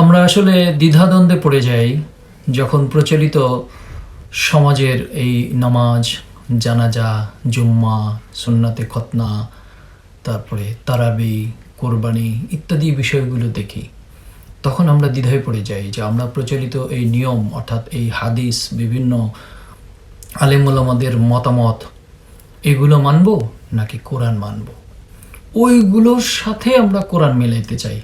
আমরা আসলে দ্বিধাদ্বন্দ্বে পড়ে যাই যখন প্রচলিত সমাজের এই নামাজ, জানাজা, জুম্মা, সুন্নাতে খতনা, তারপরে তারাবি, কোরবানি ইত্যাদি বিষয়গুলো দেখি। তখন আমরা দ্বিধায় পড়ে যাই যে আমরা প্রচলিত এই নিয়ম অর্থাৎ এই হাদিস, বিভিন্ন আলেমুলামাদের মতামত, এগুলো মানব নাকি কোরআন মানব? ওইগুলোর সাথে আমরা কোরআন মেলাইতে চাই।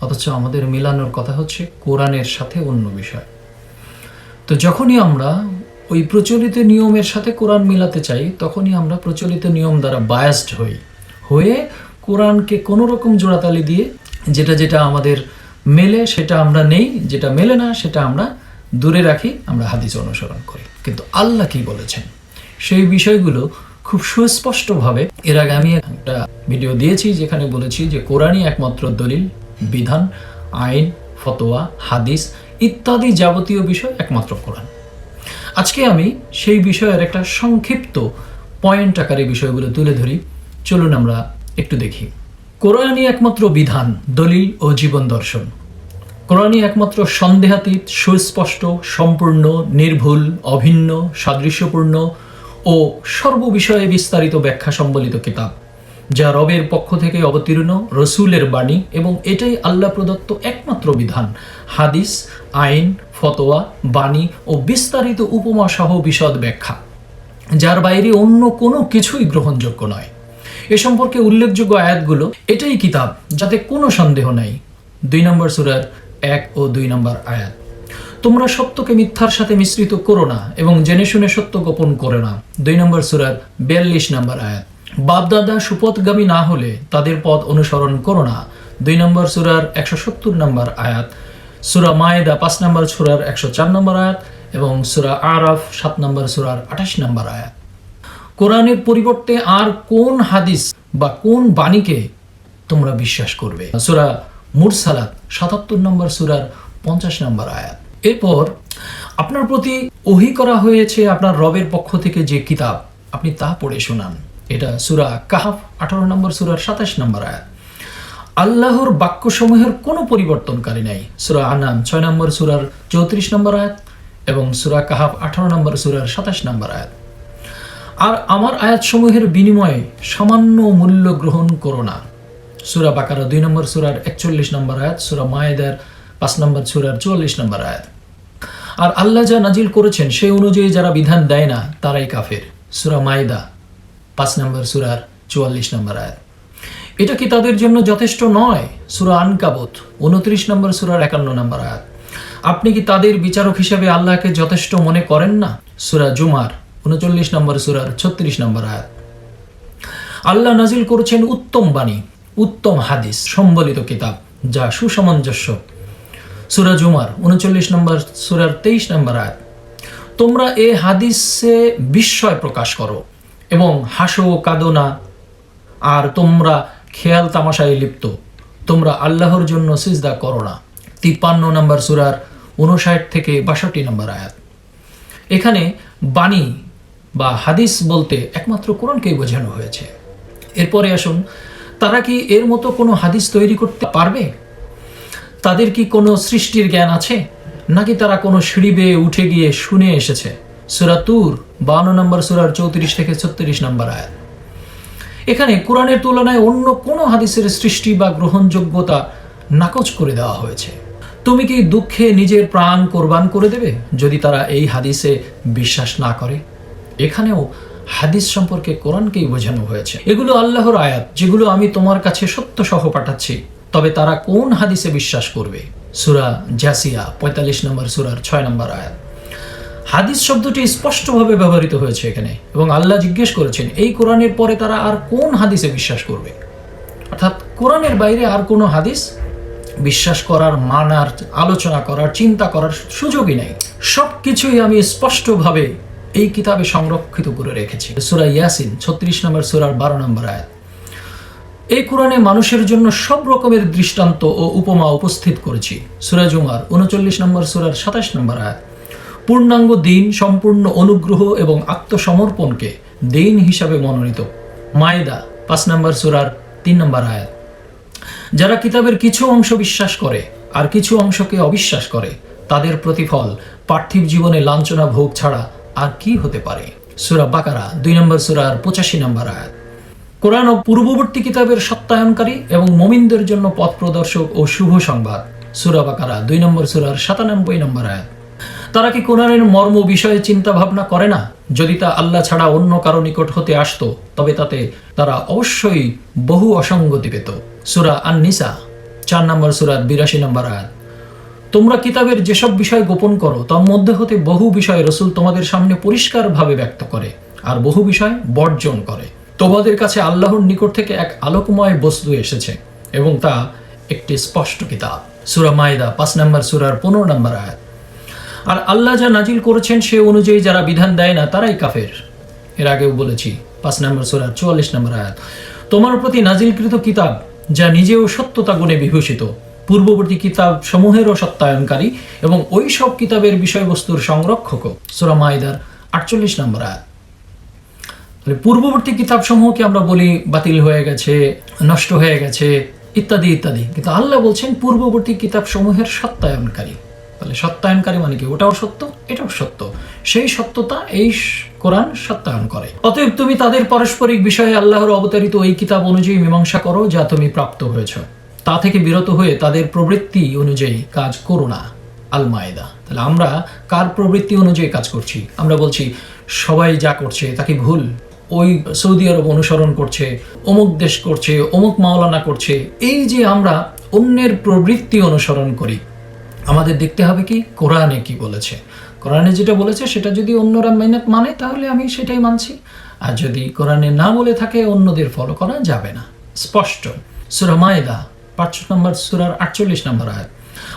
অথচ আমাদের মেলানোর কথা হচ্ছে কোরআনের সাথে অন্য বিষয়। তো যখনই আমরা ওই প্রচলিত নিয়মের সাথে কোরআন মিলাতে চাই, তখনই আমরা প্রচলিত নিয়ম দ্বারা বায়াসড হই। হয়ে কোরআনকে কোনো রকম জোড়াতালি দিয়ে যেটা যেটা আমাদের মেলে সেটা আমরা নেই, যেটা মেলে না সেটা আমরা দূরে রাখি, আমরা হাদিস অনুসরণ করি। কিন্তু আল্লাহ কি বলেছেন? সেই বিষয়গুলো খুব সুস্পষ্টভাবে এর আগে আমি একটা ভিডিও দিয়েছি যেখানে বলেছি যে কোরআনই একমাত্র দলিল। বিধান, আইন, ফতোয়া, হাদিস ইত্যাদি যাবতীয় বিষয় একমাত্র কোরআন। আজকে আমি সেই বিষয়ের একটা সংক্ষিপ্ত পয়েন্ট আকারে বিষয়গুলো তুলে ধরি। চলুন আমরা একটু দেখি। কোরআনই একমাত্র বিধান, দলিল ও জীবন দর্শন। কোরআনই একমাত্র সন্দেহাতীত, সুস্পষ্ট, সম্পূর্ণ, নির্ভুল, অভিন্ন, সাদৃশ্যপূর্ণ ও সর্ববিষয়ে বিস্তারিত ব্যাখ্যা সম্বলিত কিতাব। যা রবের পক্ষ থেকে অবতীর্ণ, রসুলের বাণী এবং এটাই আল্লাহ প্রদত্ত একমাত্র বিধান। হাদিস, আইন, ফতোয়া, বাণী ও বিস্তারিত উপমা সহ বিশদ ব্যাখ্যা, যার বাইরে অন্য কোনো কিছুই গ্রহণযোগ্য নয়। এ সম্পর্কে উল্লেখযোগ্য আয়াতগুলো, এটাই কিতাব, যাতে কোনো সন্দেহ নাই। দুই নম্বর সুরার এক ও দুই নম্বর আয়াত। তোমরা সত্যকে মিথ্যার সাথে মিশ্রিত করো না এবং জেনে শুনে সত্য গোপন করো না। দুই নম্বর সুরার বিয়াল্লিশ নম্বর আয়াত। বাপদাদা সুপথগামী না হলে তাদের পথ অনুসরণ করো না। দুই নম্বর সুরার একশো সত্তর নম্বর আয়াত, সুরা মায়েদা পাঁচ নম্বর সুরার একশো চার নম্বর আয়াত এবং সুরা আরাফ সাত নম্বর সুরার আঠাশ নম্বর আয়াত। কোরআনের পরিবর্তে আর কোন হাদিস বা কোন বাণীকে তোমরা বিশ্বাস করবে? সুরা মুরসালাত সাতাত্তর নম্বর সুরার পঞ্চাশ নম্বর আয়াত। এরপর আপনার প্রতি ওহি করা হয়েছে আপনার রবের পক্ষ থেকে যে কিতাব, আপনি তা পড়ে শোনান। এটা সুরা কাহাফ, আঠারো নম্বর সুরার সাতাশ নম্বর আয়াত। আল্লাহর বাক্যসমূহের কোনো পরিবর্তনকারী নাই। সুরা আনাম ছয় নম্বর সুরার চৌত্রিশ নম্বর আয়াত এবং সুরা কাহাফ, আঠারো নম্বর সুরার সাতাশ নম্বর আয়াত। আর আমার আয়াতসমূহের বিনিময়ে সামান্য মূল্য গ্রহণ করো না। সুরা বাকারা দুই নম্বর সুরার একচল্লিশ নম্বর আয়াত, সুরা মায়েদার পাঁচ নম্বর সুরার চুয়াল্লিশ নম্বর আয়াত। আর আল্লাহ যা নাজিল করেছেন সেই অনুযায়ী যারা বিধান দেয় না, তারাই কাফের। সুরা মায়েদা পাঁচ নম্বর সুরার চুয়াল্লিশ নম্বর আয়াত। এটা কি তাদের জন্য যথেষ্ট নয়? সুরা আনকাবত, উনত্রিশ নম্বর সুরার একান্ন নম্বর আয়াত। আপনি কি তাদের বিচারক হিসেবে আল্লাহকে যথেষ্ট মনে করেন না? সুরা জুমার, উনচল্লিশ নম্বর সুরার ছত্রিশ নম্বর আয়াত। আল্লাহ নাজিল করছেন উত্তম বাণী, উত্তম হাদিস, সম্বলিত কিতাব, যা সুসামঞ্জস্য। সুরা জুমার, উনচল্লিশ নম্বর সুরার তেইশ নম্বর আয়াত। তোমরা এ হাদিসে বিস্ময় প্রকাশ করো। এবং হাসো কাঁদো না। আর তোমরা খেয়াল তামাশায় লিপ্ত। তোমরা আল্লাহর জন্য সিজদা করো না। তিপ্পান্ন নম্বর সুরার উনষাট থেকে বাষট্টি নম্বর আয়াত। এখানে বাণী বা হাদিস বলতে একমাত্র কোরআনকেই বোঝানো হয়েছে। এরপরে আসুন, তারা কি এর মতো কোনো হাদিস তৈরি করতে পারবে? তাদের কি কোনো সৃষ্টির জ্ঞান আছে? নাকি তারা কোনো সিঁড়ি বেয়ে উঠে গিয়ে শুনে এসেছে? সুরা তুর বান্ন নম্বর সুরার চৌত্রিশ থেকে ছত্রিশ নম্বর আয়াত। এখানে কোরআনের তুলনায় অন্য কোনো হাদিসের সৃষ্টি বা গ্রহণযোগ্যতা নাকচ করে দেওয়া হয়েছে। তুমি কি দুঃখে নিজের প্রাণ কোরবান করে দেবে যদি তারা এই হাদিসে বিশ্বাস না করে? এখানেও হাদিস সম্পর্কে কোরআনকেই বোঝানো হয়েছে। এগুলো আল্লাহর আয়াত, যেগুলো আমি তোমার কাছে সত্য সহ পাঠাচ্ছি। তবে তারা কোন হাদিসে বিশ্বাস করবে? সুরা জাসিয়া, পঁয়তাল্লিশ নম্বর সুরার ছয় নম্বর আয়াত। হাদিস শব্দটি স্পষ্টভাবে ব্যবহৃত হয়েছে এখানে এবং আল্লাহ জিজ্ঞেস করেছেন, এই কোরআনের পরে তারা আর কোন হাদিসে বিশ্বাস করবে? অর্থাৎ কোরআনের বাইরে আর কোনো হাদিস বিশ্বাস করার, মানার, আলোচনা করার, চিন্তা করার সুযোগই নেই। সব কিছুই আমি স্পষ্টভাবে এই কিতাবে সংরক্ষিত করে রেখেছি। সুরা ইয়াসিন, ছত্রিশ নম্বর সুরার বারো নম্বর আয়াত। এই কোরআনে মানুষের জন্য সব রকমের দৃষ্টান্ত ও উপমা উপস্থিত করেছি। সুরাজ উমার উনচল্লিশ নম্বর সুরার সাতাশ নম্বর আয়াত। পূর্ণাঙ্গ দিন, সম্পূর্ণ অনুগ্রহ এবং আত্মসমর্পণকে দিন হিসাবে মনোনীত। মায়েদা, পাঁচ নম্বর সুরার তিন নম্বর আয়াত। যারা কিতাবের কিছু অংশ বিশ্বাস করে আর কিছু অংশকে অবিশ্বাস করে, তাদের প্রতিফল পার্থিব জীবনে লাঞ্ছনা ভোগ ছাড়া আর কি হতে পারে? সুরা বাকারা, দুই নম্বর সুরার পঁচাশি নম্বর আয়াত। কোরআন ও পূর্ববর্তী কিতাবের সত্যায়নকারী এবং মোমিনদের জন্য পথ প্রদর্শক ও শুভ সংবাদ। সুরা বাকারা, দুই নম্বর সুরার সাতানব্বই নম্বর আয়াত। তারা কি কোরআনের মর্ম বিষয়ে চিন্তা ভাবনা করে না? যদি তা আল্লাহ ছাড়া অন্য কারও নিকট হতে আসতো, তবে তাতে তারা অবশ্যই বহু অসঙ্গতি পেত। সুরা আন নিসা চার নম্বর সুরার বিরাশি নম্বর আয়াত। তোমরা কিতাবের যেসব বিষয় গোপন করো, তার মধ্যে হতে বহু বিষয় রসুল তোমাদের সামনে পরিষ্কারভাবে ব্যক্ত করে, আর বহু বিষয় বর্জন করে। তোমাদের কাছে আল্লাহর নিকট থেকে এক আলোকময় বস্তু এসেছে, এবং তা একটি স্পষ্ট কিতাব। সুরা মায়দা, পাঁচ নম্বর সুরার পনেরো নম্বর আয়াত। আর আল্লাহ যা নাজিল করেছেন সে অনুযায়ী যারা বিধান দেয় না, তারাই কাফের। এর আগেও বলেছি, পাঁচ নম্বর সোরা, চুয়াল্লিশ নম্বর আয়াত। তোমার প্রতি নাজিলকৃত কিতাব, যা নিজেও সত্যতা গুণে বিভূষিত, পূর্ববর্তী কিতাব সমূহেরও সত্যায়নকারী এবং ওই সব কিতাবের বিষয়বস্তুর সংরক্ষক। সোরা মাইদার আটচল্লিশ নম্বর আয়াত। পূর্ববর্তী কিতাব সমূহকে আমরা বলি, বাতিল হয়ে গেছে, নষ্ট হয়ে গেছে, ইত্যাদি ইত্যাদি। কিন্তু আল্লাহ বলছেন, পূর্ববর্তী কিতাব সমূহের সত্যায়নকারী। তাহলে সত্যায়নকারী মানে কি? ওটাও সত্য, এটাও সত্য। সেই সত্যতা এই কোরআন সত্যায়ন করে। অতএব তুমি তাদের পারস্পরিক বিষয়ে আল্লাহর অবতারিত ওই কিতাব অনুযায়ী মীমাংসা করো যা তুমি প্রাপ্ত হয়েছ। তা থেকে বিরত হয়ে তাদের প্রবৃত্তি অনুযায়ী কাজ করো না আল মায়েদা তাহলে আমরা কার প্রবৃত্তি অনুযায়ী কাজ করছি? আমরা বলছি, সবাই যা করছে তাকে ভুল, ওই সৌদি আরব অনুসরণ করছে, অমুক দেশ করছে, অমুক মাওলানা করছে, এই যে আমরা অন্যের প্রবৃত্তি অনুসরণ করি আমাদের দেখতে হবে কি? কোরআনে কি বলেছে? কোরআনে যেটা বলেছে, সেটা যদি অন্যরা মেনে মানে তাহলে আমি সেটাই মানছি। আর যদি কোরআনে না বলে থাকে, অন্যদের ফলো করা যাবে না। স্পষ্ট। সুরা মায়দা, পাঁচ নম্বর সুরার আটচল্লিশ নম্বর আয়াত।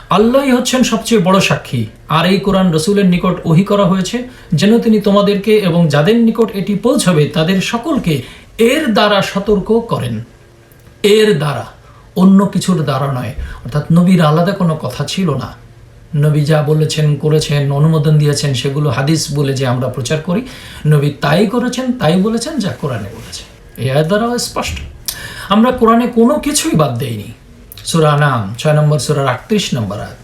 আল্লাহই হচ্ছেন সবচেয়ে বড় সাক্ষী। আর এই কোরআন রসুলের নিকট ওহি করা হয়েছে, যেন তিনি তোমাদেরকে এবং যাদের নিকট এটি পৌঁছবে, তাদের সকলকে এর দ্বারা সতর্ক করেন। এর দ্বারা। অন্য কিছুর দ্বারা নয়। অর্থাৎ নবীর আলাদা কোনো কথা ছিল না। নবী যা বলেছেন, করেছেন, অনুমোদন দিয়েছেন, সেগুলো হাদিস বলে যে আমরা প্রচার করি। নবী তাই করেছেন, তাই বলেছেন, যা কোরআনে বলেছে। এই আয়ের দ্বারাও স্পষ্ট। আমরা কোরআনে কোনো কিছুই বাদ দেইনি। সুরা নাম ছয় নম্বর সুরার আটত্রিশ নম্বর আয়াত।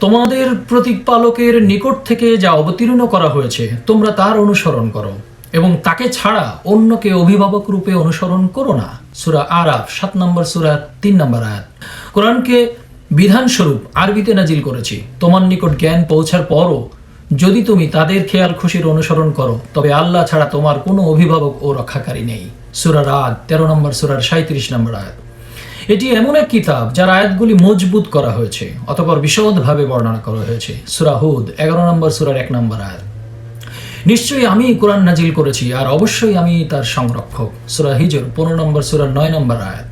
তোমাদের প্রতিপালকের নিকট থেকে যা অবতীর্ণ করা হয়েছে, তোমরা তার অনুসরণ করো এবং তাকে ছাড়া অন্যকে অভিভাবক রূপে অনুসরণ করো না। সুরা আরাফ, সাত নম্বর সুরা, তিন নম্বর আয়াত। কোরআনকে বিধানস্বরূপ আরবিতে নাজিল করেছি। তোমার নিকট জ্ঞান পৌঁছার পরও যদি তুমি তাদের খেয়াল খুশির অনুসরণ করো, তবে আল্লাহ ছাড়া তোমার কোনো অভিভাবক ও রক্ষাকারী নেই। সুরা রাত তেরো নম্বর সুরার সাঁত্রিশ নম্বর আয়াত। এটি এমন এক কিতাব যার আয়াতগুলি মজবুত করা হয়েছে, অতপর বিশদভাবে বর্ণনা করা হয়েছে। সুরা হুদ, এগারো নম্বর সুরার এক নম্বর আয়াত। নিশ্চয়ই আমি কোরআন নাজিল করেছি, আর অবশ্যই আমি তার সংরক্ষক। সুরা হিজর, পনেরো নম্বর সুরার নয় নম্বর আয়াত।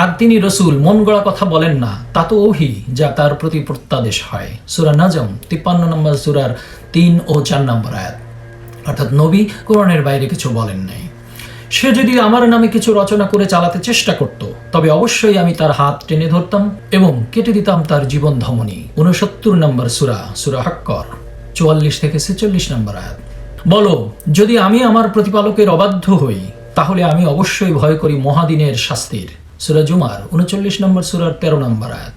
আর তিনি রসুল, মন গড়া কথা বলেন না, তা তো ওহি যা তার প্রতি প্রত্যাদেশ হয়। সুরা নাজম, তিপ্পান্ন নম্বর সুরার তিন ও চার নম্বর আয়াত। অর্থাৎ নবী কোরআনের বাইরে কিছু বলেন নাই। সে যদি আমার নামে কিছু রচনা করে চালাতে চেষ্টা করত, তবে অবশ্যই আমি তার হাত টেনে ধরতাম এবং কেটে দিতাম তার জীবন ধমনী। উনসত্তর নম্বর সুরা সুরা হাক্কর, চুয়াল্লিশ থেকে ছেচল্লিশ নম্বর আয়াত। বলো, যদি আমি আমার প্রতিপালকের অবাধ্য হই, তাহলে আমি অবশ্যই ভয় করি মহাদিনের শাস্তির। সুরা জুমার, উনচল্লিশ নম্বর সুরার তেরো নম্বর আয়াত।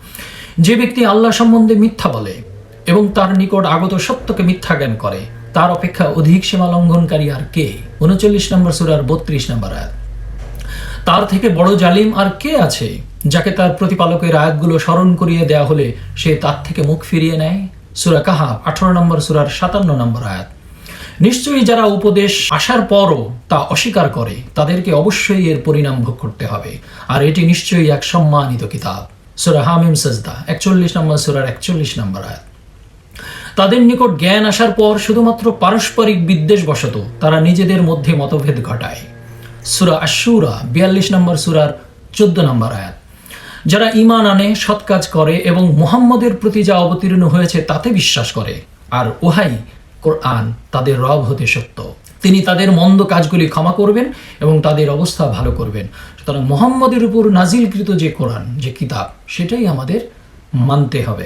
যে ব্যক্তি আল্লাহ সম্বন্ধে মিথ্যা বলে এবং তার নিকট আগত সত্যকে মিথ্যা জ্ঞান করে, তার অপেক্ষা অধিক সীমা লঙ্ঘনকারী আর কে? উনচল্লিশ নম্বর সুরার বত্রিশ নম্বর আয়াত। তার থেকে বড় জালিম আর কে আছে, যাকে তার প্রতিপালকের আয়াতগুলো স্মরণ করিয়ে দেয়া হলে সে তার থেকে মুখ ফিরিয়ে নেয়? সুরা কাহা আঠারো নম্বর সুরার সাতান্ন নম্বর আয়াত। নিশ্চয়ই যারা উপদেশ আসার পরও তা অস্বীকার করে, তাদেরকে অবশ্যই এর পরিণাম ভোগ করতে হবে। আর এটি নিশ্চয়ই এক সম্মানিত কিতাব। সুরা হামিম সাজদা, একচল্লিশ নম্বর সুরার একচল্লিশ নম্বর আয়াত। তাদের নিকট জ্ঞান আসার পর শুধুমাত্র পারস্পরিক বিদ্বেষ বশত তারা নিজেদের মধ্যে মতভেদ ঘটায়। সুরা আশুরা বিয়াল্লিশ নম্বর সুরার চোদ্দ নম্বর আয়াত। যারা ইমান আনে, সৎ কাজ করে এবং মুহাম্মদের প্রতি যা অবতীর্ণ হয়েছে তাতে বিশ্বাস করে, আর ওহাই কোরআন তাদের রব হতে সত্য। তিনি তাদের মন্দ কাজগুলি ক্ষমা করবেন এবং তাদের অবস্থা ভালো করবেন। সুতরাং মোহাম্মদের উপর নাজিলকৃত যে কোরআন, যে কিতাব, সেটাই আমাদের মানতে হবে।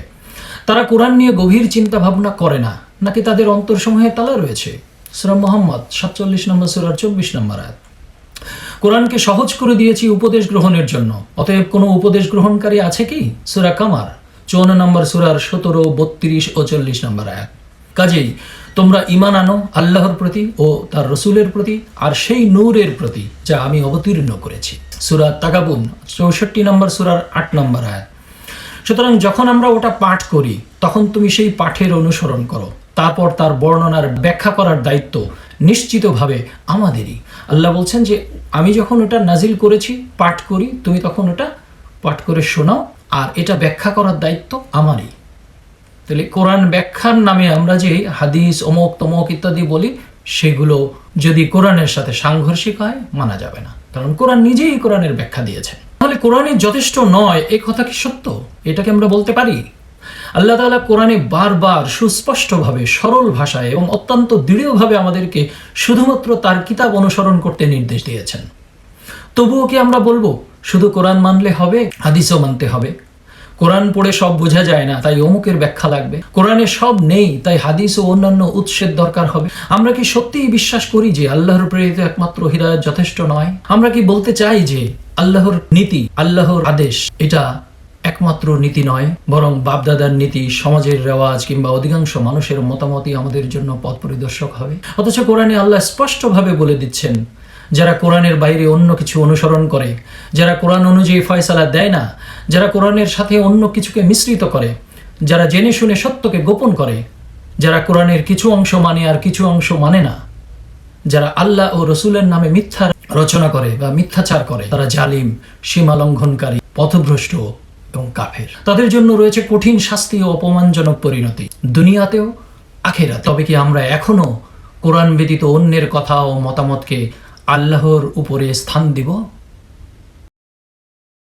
তারা কোরআন নিয়ে গভীর চিন্তা ভাবনা করে না, নাকি তাদের অন্তরসমূহে তালা রয়েছে? সুরা মোহাম্মদ, সাতচল্লিশ নম্বর সুরার চব্বিশ নম্বর আয়াত। কোরআনকে সহজ করে দিয়েছি উপদেশ গ্রহণের জন্য। অতএব কোনো উপদেশ গ্রহণকারী আছে কি? সুরা কামার চৌন্ন নম্বর সুরার সতেরো, বত্রিশ ও চল্লিশ নম্বর আয়াত। কাজেই তোমরা ইমান আনো আল্লাহর প্রতি ও তার রসুলের প্রতি আর সেই নূরের প্রতি যা আমি অবতীর্ণ করেছি। সুরা তাকাবুন চৌষট্টি নম্বর সুরার আট নম্বর আয়াত। সুতরাং যখন আমরা ওটা পাঠ করি, তখন তুমি সেই পাঠের অনুসরণ করো। তারপর তার বর্ণনার ব্যাখ্যা করার দায়িত্ব নিশ্চিতভাবে আমাদেরই। আল্লাহ বলছেন যে, আমি যখন ওটা নাজিল করেছি, পাঠ করি, তুমি তখন ওটা পাঠ করে শোনাও, আর এটা ব্যাখ্যা করার দায়িত্ব আমারই। তাহলে কোরআন ব্যাখ্যার নামে আমরা যে হাদিস, অমুক, তমক ইত্যাদি বলি, সেগুলো যদি কোরআনের সাথে সাংঘর্ষিক হয়, মানা যাবে না। কারণ কোরআন নিজেই কোরআনের ব্যাখ্যা দিয়েছেন। তাহলে কোরআনে যথেষ্ট নয়, এ কথা কি সত্য? এটাকে আমরা বলতে পারি? আল্লাহ তাআলা কোরআনে বারবার সুস্পষ্টভাবে, সরল ভাষায় এবং অত্যন্ত দৃঢ়ভাবে আমাদেরকে শুধুমাত্র তার কিতাব অনুসরণ করতে নির্দেশ দিয়েছেন। তবুও কি আমরা বলব, শুধু কোরআন মানলে হবে, হাদিসও মানতে হবে? কোরআন পড়ে সব বোঝা যায় না, তাই অমুকের ব্যাখ্যা লাগবে। কোরআনে সব নেই, তাই হাদিস ও অন্যান্য উৎসের দরকার হবে। আমরা কি সত্যিই বিশ্বাস করি যে আল্লাহর প্রেরিত একমাত্র হৃদয়ত যথেষ্ট নয়? আমরা কি বলতে চাই যে আল্লাহর নীতি, আল্লাহর আদেশ, এটা একমাত্র নীতি নয়, বরং বাপদাদার নীতি, সমাজের রেওয়াজ কিংবা অধিকাংশ মানুষের মতামতই আমাদের জন্য পথ পরিদর্শক হবে। অথচ কোরআনে আল্লাহ স্পষ্টভাবে বলে দিচ্ছেন যারা কোরআনের বাইরে অন্য কিছু অনুসরণ করে, যারা কোরআন অনুযায়ী ফয়সালা দেয় না, যারা কোরআনের সাথে অন্য কিছুকে মিশ্রিত করে, যারা জেনে শুনে সত্যকে গোপন করে, যারা কোরআনের কিছু অংশ মানে আর কিছু অংশ মানে না, যারা আল্লাহ ও রসুলের নামে মিথ্যা রচনা করে বা মিথ্যাচার করে, তারা জালিম সীমা লঙ্ঘনকারী পথভ্রষ্ট এবং কাফের। তাদের জন্য রয়েছে কঠিন শাস্তি ও অপমানজনক পরিণতি, দুনিয়াতেও আখেরা তবে কি আমরা এখনও কোরআন ব্যতীত অন্যের কথা ও মতামতকে আল্লাহর উপরে স্থান দিব